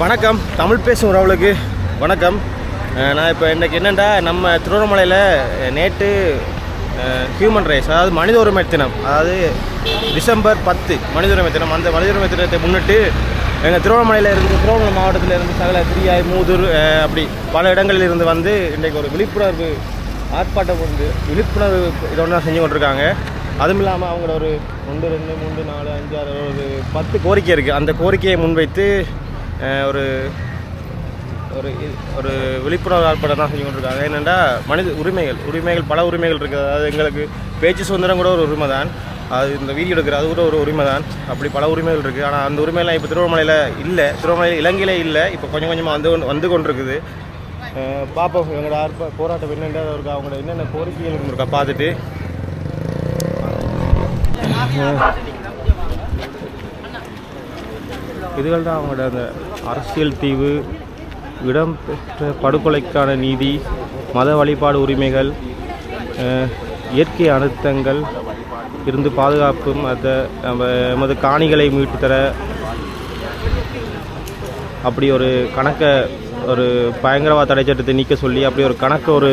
வணக்கம். தமிழ் பேசும் உறவுகளுக்கு வணக்கம். நான் இப்போ இன்றைக்கி என்னென்னா நம்ம திருவண்ணாமலையில் நேற்று ஹியூமன் ரைட்ஸ் அதாவது மனித உரிமை தினம் அதாவது டிசம்பர் பத்து மனித உரிமை தினம் அந்த மனித உரிமை தினத்தை முன்னிட்டு எங்கள் திருவண்ணாமலையில் இருந்து திருவண்ணாமலை மாவட்டத்தில் இருந்து சகல திரியாய் மூதூர் அப்படி பல இடங்களில் இருந்து வந்து இன்றைக்கு ஒரு விழிப்புணர்வு ஆர்ப்பாட்டம் வந்து விழிப்புணர்வு இதெல்லாம் செஞ்சு கொண்டிருக்காங்க. அதுவும் இல்லாமல் அவங்களோட ஒரு ஒன்று ரெண்டு மூன்று நாலு அஞ்சு ஆறு ஒரு பத்து கோரிக்கை இருக்குது அந்த கோரிக்கையை முன்வைத்து ஒரு ஒரு ஒரு விழிப்புணர்வு ஆர்ப்பாட்டம் தான் செஞ்சு கொண்டிருக்காங்க. என்னென்னா மனித உரிமைகள் உரிமைகள் பல உரிமைகள் இருக்குது. அதாவது எங்களுக்கு பேச்சு சுதந்திரம் கூட ஒரு உரிமை தான். அது இந்த வீடியோ எடுக்கிற அது கூட ஒரு உரிமை தான். அப்படி பல உரிமைகள் இருக்குது. ஆனால் அந்த உரிமையெல்லாம் இப்போ திருவண்ணாமலையில் இல்லை. திருவண்ணாமலையில் இலங்கையிலே இல்லை. இப்போ கொஞ்சம் கொஞ்சமாக வந்து கொண்டு- வந்து கொண்டிருக்குது. அஹ், பார்ப்போம் எங்களோட ஆர்ப்ப போராட்டம் என்னென்ன இருக்கா? அவங்களோட என்னென்ன கோரிக்கைகள் இருக்கா பார்த்துட்டு. இதுகள் தான் அவங்களோட அந்த அரசியல் தீவு இடம்பெற்ற படுகொலைக்கான நீதி மத வழிபாடு உரிமைகள் இயற்கை அழுத்தங்கள் இருந்து பாதுகாப்பும் அதை நம்ம எமது காணிகளை மீட்டு தர அப்படி ஒரு கணக்கை ஒரு பயங்கரவாத தடை சட்டத்தை நீக்க சொல்லி அப்படி ஒரு கணக்கு ஒரு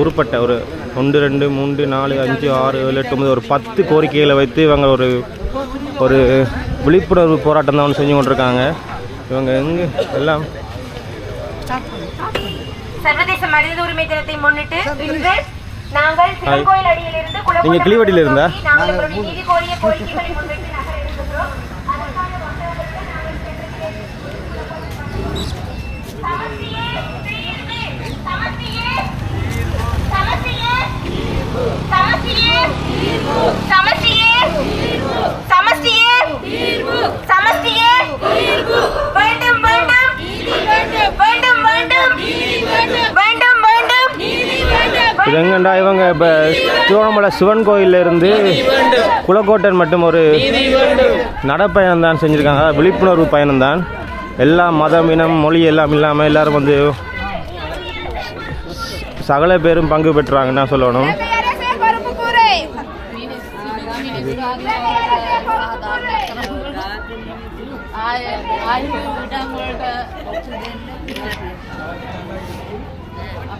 உருப்பட்ட ஒரு ஒன்று ரெண்டு மூன்று நாலு அஞ்சு ஆறு ஏழு எட்டு ஒன்பது ஒரு பத்து கோரிக்கைகளை வைத்து இவங்க ஒரு ஒரு விழிப்புணர்வு போராட்டம் தான் ஒன்று செஞ்சு கொண்டிருக்காங்க. இவங்க எங்கே? எல்லாம். சர்வதேச மனித உரிமை தினத்தை முன்னிட்டு இன்று நாங்கள் சிவகோயில் அடியிலிருந்து குளக்கோட்டை நீங்க கிளிவட்டியில இருந்தா? நாங்கள் நீதி கோரிய கோரிக்கைகளை முன்வைத்து நகர இருக்கின்றோம் அதற்கான மக்களுக்கு நாங்கள் சமஸ்தியே தீர்வு! சமஸ்தியே! சமஸ்தியே! சமஸ்தியே! சமஸ்தியே! சமஸ்தியே! சமஸ்தியே! வேண்டும் வேண்டும் வேண்டும் வேண்டும் வேண்டும் வேண்டும் இது எங்கண்டா இவங்க இப்போ திருவண்ணாமலை சிவன் கோயில்ல இருந்து குலக்கோட்டன் மட்டும் ஒரு நடப்பயணம் தான் செஞ்சுருக்காங்க. விழிப்புணர்வு பயணம் தான் எல்லா மதம் இனம் மொழி எல்லாம் இல்லாமல் எல்லாரும் வந்து சகல பேரும் பங்கு பெற்றாங்கன்னு தான் சொல்லணும்.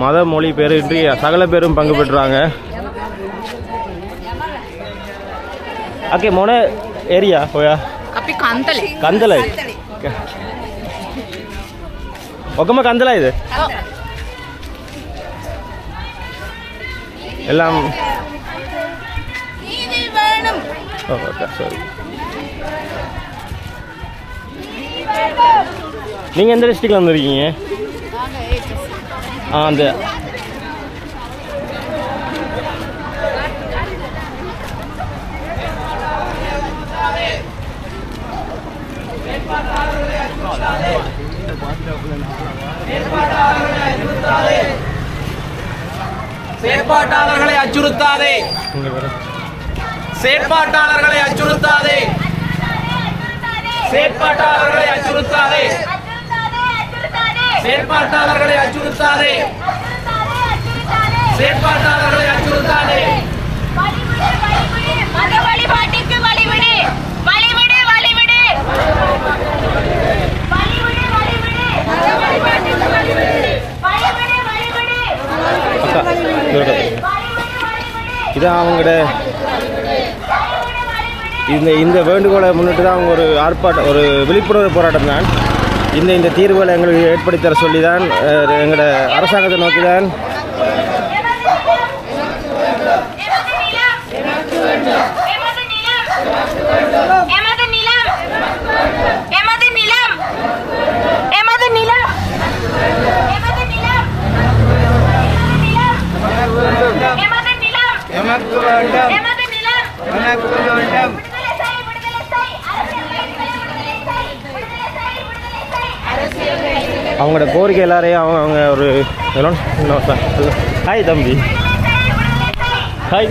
மத மொழி பேரின்றி சகல பேரும் பங்கு பெற்றாங்க. අකේ මොන එරියා ඔයා? අපි කන්තලේ. කන්තලයි. ඔකම කන්තලයිද? എല്ലാം நீங்கள் எந்த டிஸ்ட்ரிக்டில் வந்துருக்கீங்க ஆ அந்த செயற்பாட்டாளர்களை அச்சுறுத்தாதே. செயற்பாட்டாளர்களை அச்சுறுத்தாதே. செயற்பாட்டாளர்களை அச்சுறுத்தாதே. செயற்பாட்டாளர்களை அச்சுறுத்தாதே. செயற்பாட்டாளர்களை அச்சுறுத்தாதே. மத வழிபாட்டிற்கு வழிவிடு வழிவிடு வழிவிடு வழிவிடு மத வழிபாட்டிற்கு வழிவிடு வழிவிடு வழிவிடு அக்கா அவங்களோட இந்த இந்த வேண்டுகோளை முன்னிட்டு தான் அவங்க ஒரு ஆர்ப்பாட்டம் ஒரு விழிப்புணர்வு போராட்டம் தான். இந்த இந்த தீர்வுகளை எங்களுக்கு ஏற்படுத்தி தர சொல்லி தான் எங்களோட அரசாங்கத்தை நோக்கி தான் நிலம் எமது நிலம் எமது நிலம் எமது நிலம் எமது நிலம் எமது நிலம் எமக்கு வேண்டும் எமது நிலம் எமக்கு வேண்டும் விடுதலை செய் விடுதலை செய் அரசியல் கைதிகளை விடுதலை செய் விடுதலை செய் அவங்களோட கோரிக்கை எல்லாரையும் அவங்க அவங்க ஒரு ஹாய் தம்பி. ஹாய்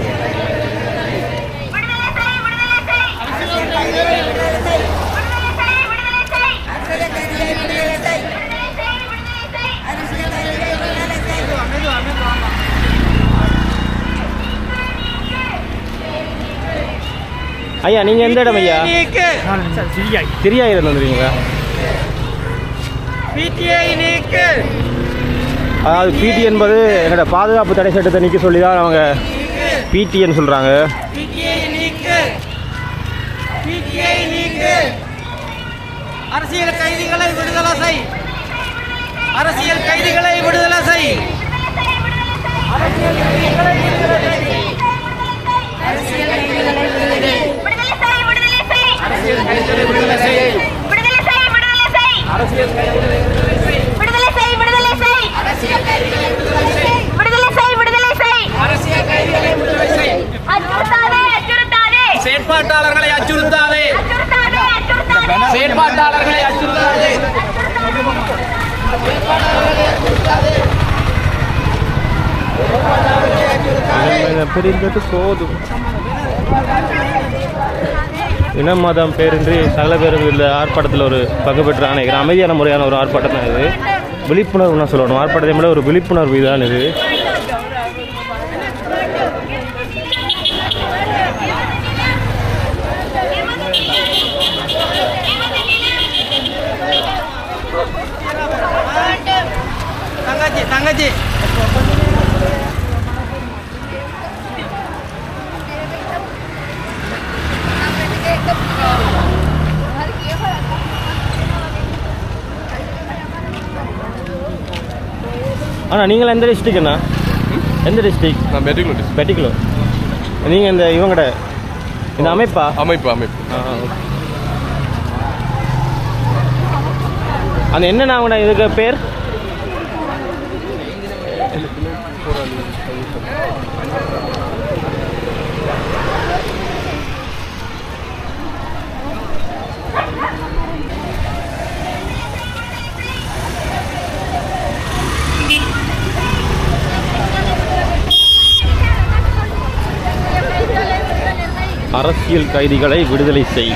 ஐயா நீங்கள் எந்த இடம் ஐயா? திரியாயிரம் வந்துருக்கீங்களா அதாவது பிடி என்பது என்னோட பாதுகாப்பு தடை சட்டத்தை நீக்க சொல்லி தான் அவங்க பிடின்னு சொல்கிறாங்க அரசியல் கைதிகளை விடுதலை செய். அரசியல் கைதிகளை விடுதலை செய். விடுதலை செய் விடுதலை செய் அரசியல் கைதிகளை விடுதலை செய். விடுதலை செய் விடுதலை செய். அரசியல் கைதிகளை விடுதலை செய். விடுதலை செய் விடுதலை செய். விடுதலை செய். விடுதலை செய் அரசியல் கைதிகளை விடுதலை செய். அச்சுறுத்தாதே அச்சுறுத்தாதே. செயற்பாட்டாளர்களை அச்சுறுத்தாதே. அச்சுறுத்தாதே அச்சுறுத்தாதே. செயற்பாட்டாளர்களை அச்சுறுத்தாதே. பிரிந்தது போதும். இன மதம் பேரின்றி சகல பேரும் இந்த ஆர்ப்பாட்டத்தில் ஒரு பங்கு பெற்று நினைக்கிறேன் அமைதியான முறையான ஒரு ஆர்ப்பாட்டம் தான் இது. விழிப்புணர்வுன்னு சொல்லணும். ஆர்ப்பாட்டத்தை விட ஒரு விழிப்புணர்வு தான் இது. அண்ணா நீங்கள் எந்த டிஸ்ட்ரிக் அண்ணா? எந்த டிஸ்ட்ரிக் நான் மெட்ரிகுலர் டிஸ்ட்ரிக்ட் பெட்டிக்குலர் நீங்கள் இந்த இவங்கட இந்த அமைப்பா? அமைப்பு அமைப்பு. அந்த என்னண்ணா அவங்கண்ணா இதுக்கு பேர்? அரசியல் கைதிகளை விடுதலை செய்.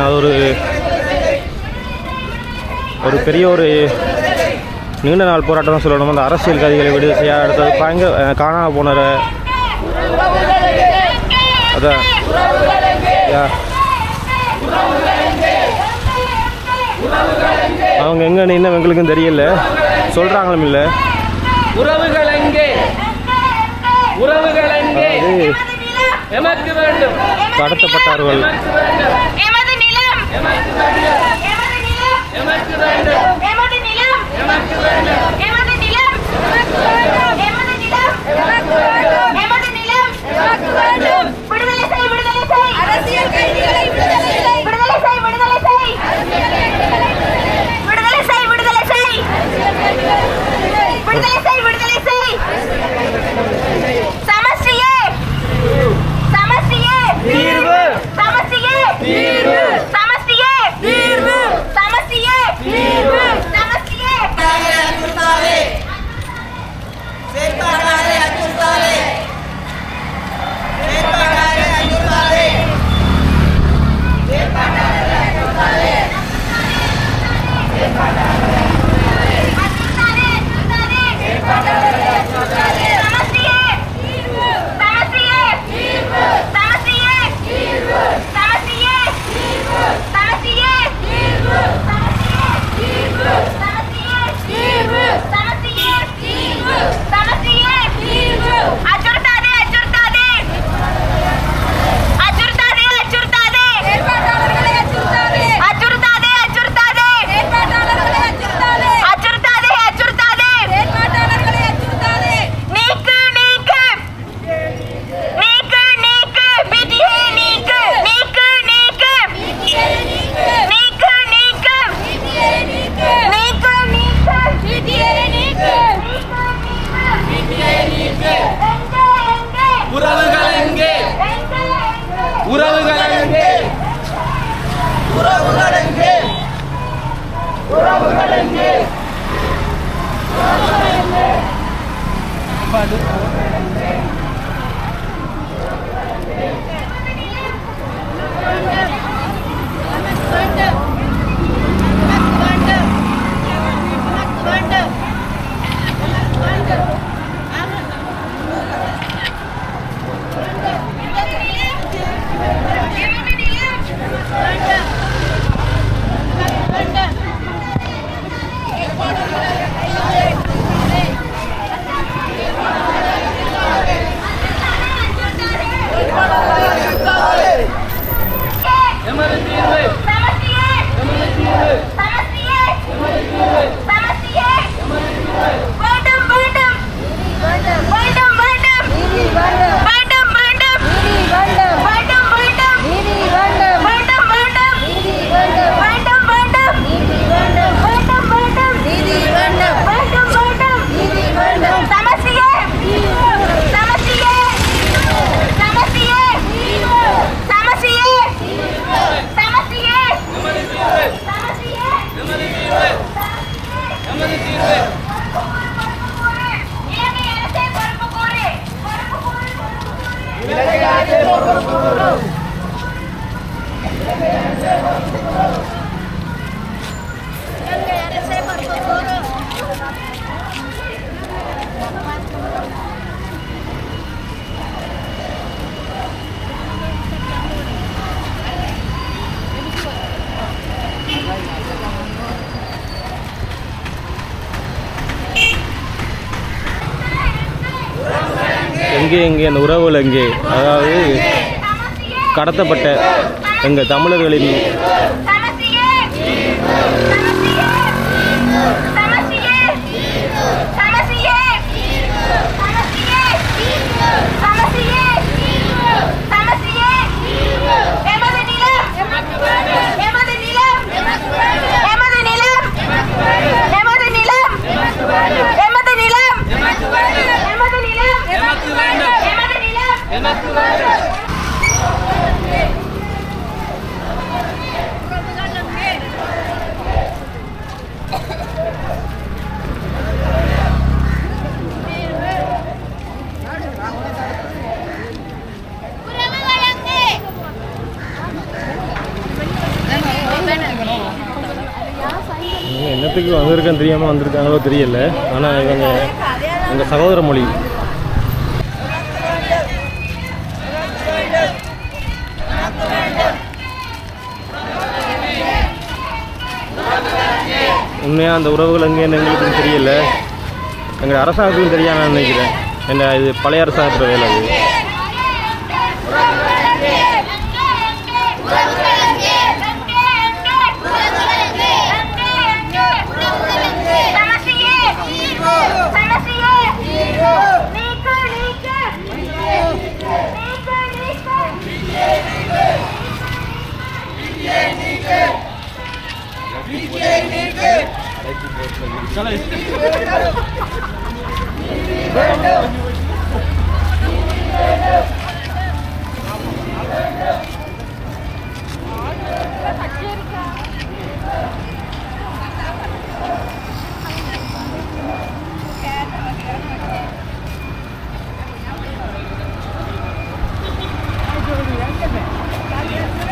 அது ஒரு ஒரு பெரிய ஒரு நீண்ட நாள் போராட்டம் சொல்லணும். அந்த அரசியல் கைதிகளை விடுதலை செய்ய அடுத்தது பயங்கர அஹ், காணாம போனர அதான். அவங்க எங்கே இன்னும் எங்களுக்கும் தெரியல. சொல்கிறாங்களும் இல்லை. உறவுகள் எங்கே? உறவுகள் எங்கே? கடத்தப்பட்டார்கள் எமக்கு வேண்டும் Valeu. எங்கே எங்கே அந்த உறவுகள் எங்கே? அதாவது கடத்தப்பட்ட எங்கள் தமிழர்களின் இவங்க என்னத்துக்கு வந்திருக்கேன்னு தெரியாமல் வந்திருக்காங்களோ தெரியல. ஆனால் இவங்க எங்கள் சகோதர மொழி. உண்மையாக அந்த உறவுகள் எங்கேன்னு எங்களுக்கு தெரியல. எங்கள் அரசாங்கத்துக்கும் தெரியாமல் நான் நினைக்கிறேன். என்ன இது பழைய அரசாங்கத்தோட வேலை அது.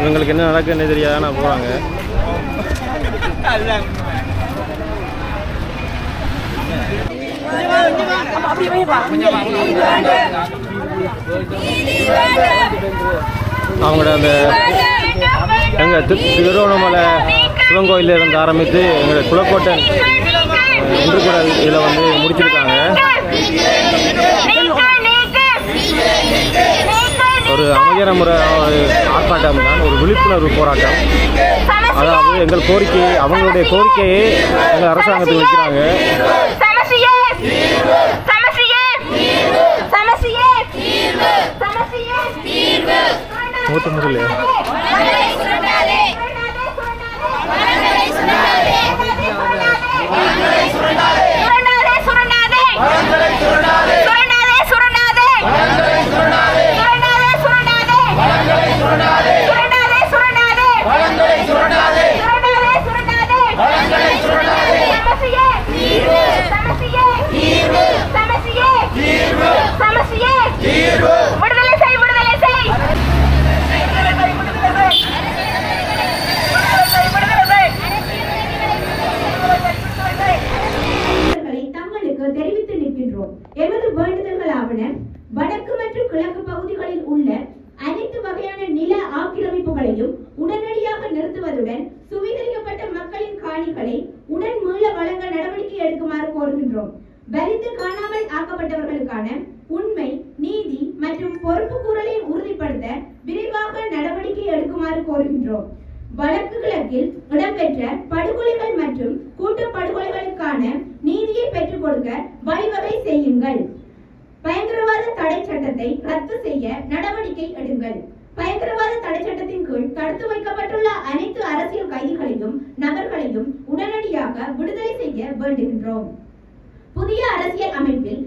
இவங்களுக்கு என்ன நடக்குன்னு தெரியாத நான் போகிறாங்க அவங்களோட அந்த எங்கள் தி திருவண்ணாமலை சிவன் கோயிலில் இருந்து ஆரம்பித்து எங்களோட குலக்கோட்டை இன்று கூட இதில் வந்து முடிச்சிருக்காங்க. ஒரு அமைதியான முறை ஆர்ப்பாட்டம் தான் ஒரு விழிப்புணர்வு போராட்டம். அதாவது எங்கள் கோரிக்கை அவங்களுடைய கோரிக்கையை எங்கள் அரசாங்கத்துக்கு வைக்கிறாங்க. நூற்று சமசியே மக்களின் உடன் மீள வழங்க நடவடிக்கை எடுக்குமாறு கோருகின்றோம். வலித்து காணாமல் ஆக்கப்பட்டவர்களுக்கான உண்மை நீதி மற்றும் பொறுப்பு பொறுப்புக்கூறலை உறுதிப்படுத்த விரைவாக நடவடிக்கை எடுக்குமாறு கோருகின்றோம். வடக்கு கிழக்கில் இடம்பெற்ற படுகொலைகள் மற்றும் கூட்டு படுகொலைகளுக்கான நீதியை பெற்றுக் கொடுக்க வழிவகை செய்யுங்கள். பயங்கரவாத தடை சட்டத்தை ரத்து செய்ய நடவடிக்கை எடுங்கள். பயங்கரவாத தடை சட்டத்தின் கீழ் தடுத்து வைக்கப்பட்டுள்ள அனைத்து அரசியல் கைதிகளையும் நபர்களையும் உடனடியாக விடுதலை செய்ய வேண்டுகின்றோம். புதிய அரசியல் அமைப்பில்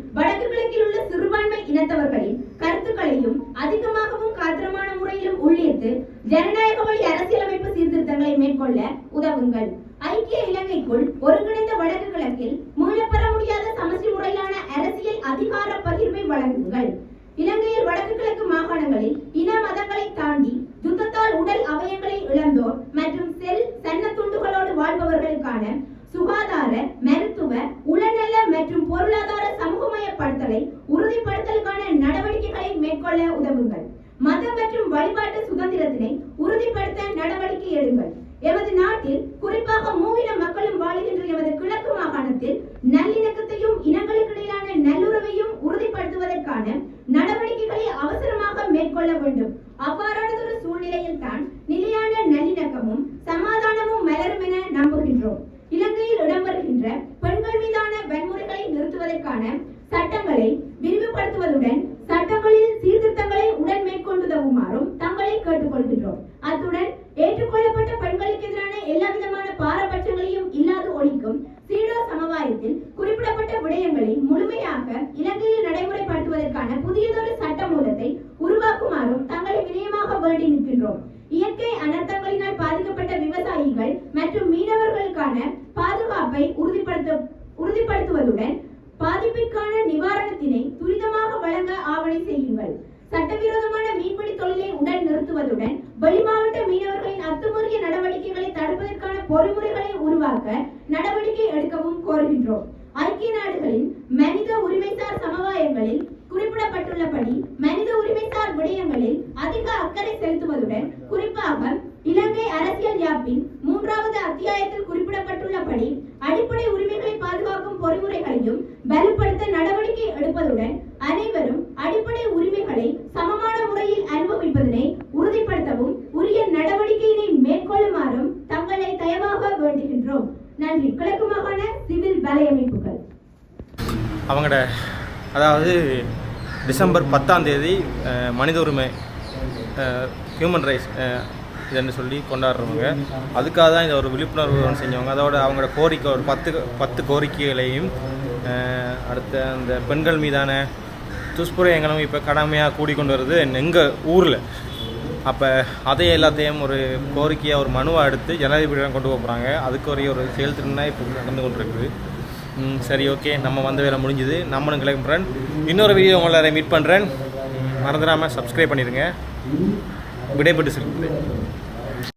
வழிபாட்டு சுதந்திரத்தினை உறுதிப்படுத்த நடவடிக்கை எடுங்கள். எமது நாட்டில் இல்லாது ஒழிக்கும் சீடோ சமவாயத்தில் குறிப்பிடப்பட்ட விடயங்களை முழுமையாக இலங்கையில் நடைமுறைப்படுத்துவதற்கான புதியதொரு சட்ட மூலத்தை உருவாக்குமாறும் தங்களை வினயமாக வேண்டி நிற்கின்றோம். இயற்கை அனர்த்தங்களினால் பாதிக்கப்பட்ட விவசாயிகள் மற்றும் மீனவர்களுக்கான பாதுகாப்பை உறுதிப்படுத்த உறுதிப்படுத்துவதுடன் பாதிப்பிற்கான நிவாரணத்தினை துரிதமாக வழங்க ஆவணை செய்யுங்கள். சட்டவிரோதமான மீன்பிடி தொழிலை உடன் நிறுத்துவதுடன் வெளிமாவட்ட மீனவர்களின் அத்துமீறிய நடவடிக்கைகளை தடுப்பதற்கான பொறிமுறைகளை உருவாக்க நடவடிக்கை எடுக்கவும் கோருகின்றோம். ஐக்கிய நாடுகளின் மனித உரிமைசார் சமவாயங்களில் குறிப்பிடப்பட்டுள்ளபடி மனித உரிமைசார் விடயங்களில் அதிக அக்கறை செலுத்துவதுடன் குறிப்பாக இலங்கை அரசியல் யாப்பின் மூன்றாவது அத்தியாயத்தில் குறிப்பிடப்பட்டுள்ளபடி அடிப்படை உரிமைகளை பாதுகாக்கும் பொறிமுறைகளையும் வலுப்படுத்த நடவடிக்கை எடுப்பதுடன் அவங்களோட அதாவது டிசம்பர் பத்தாம் தேதி மனித உரிமை ஹியூமன் ரைட்ஸ் இதுன்னு சொல்லி கொண்டாடுறவங்க. அதுக்காக தான் இந்த ஒரு விழிப்புணர்வு செஞ்சவங்க. அதோட அவங்களோட கோரிக்கை ஒரு பத்து பத்து கோரிக்கைகளையும் அடுத்த அந்த பெண்கள் மீதான துஷ்பிரயங்களும் இப்போ கடமையாக கூடிக்கொண்டு வருது. எங்கள் ஊரில். அப்போ அதை எல்லாத்தையும் ஒரு கோரிக்கையாக ஒரு மனுவை எடுத்து ஜனாதிபதியிடம் கொண்டு போகிறாங்க அதுக்கு ஒரு ஒரு செயல்திறனாக இப்போ நடந்து கொண்டிருக்குது. சரி ஓகே. நம்ம வந்த வேலை முடிஞ்சுது. நம்மளும் கிளம்புறேன் இன்னொரு வீடியோ உங்களை மீட் பண்ணுறேன் மறந்துடாமல் சப்ஸ்கிரைப் பண்ணிடுங்க. விடைபெற்று செல்கிறேன்.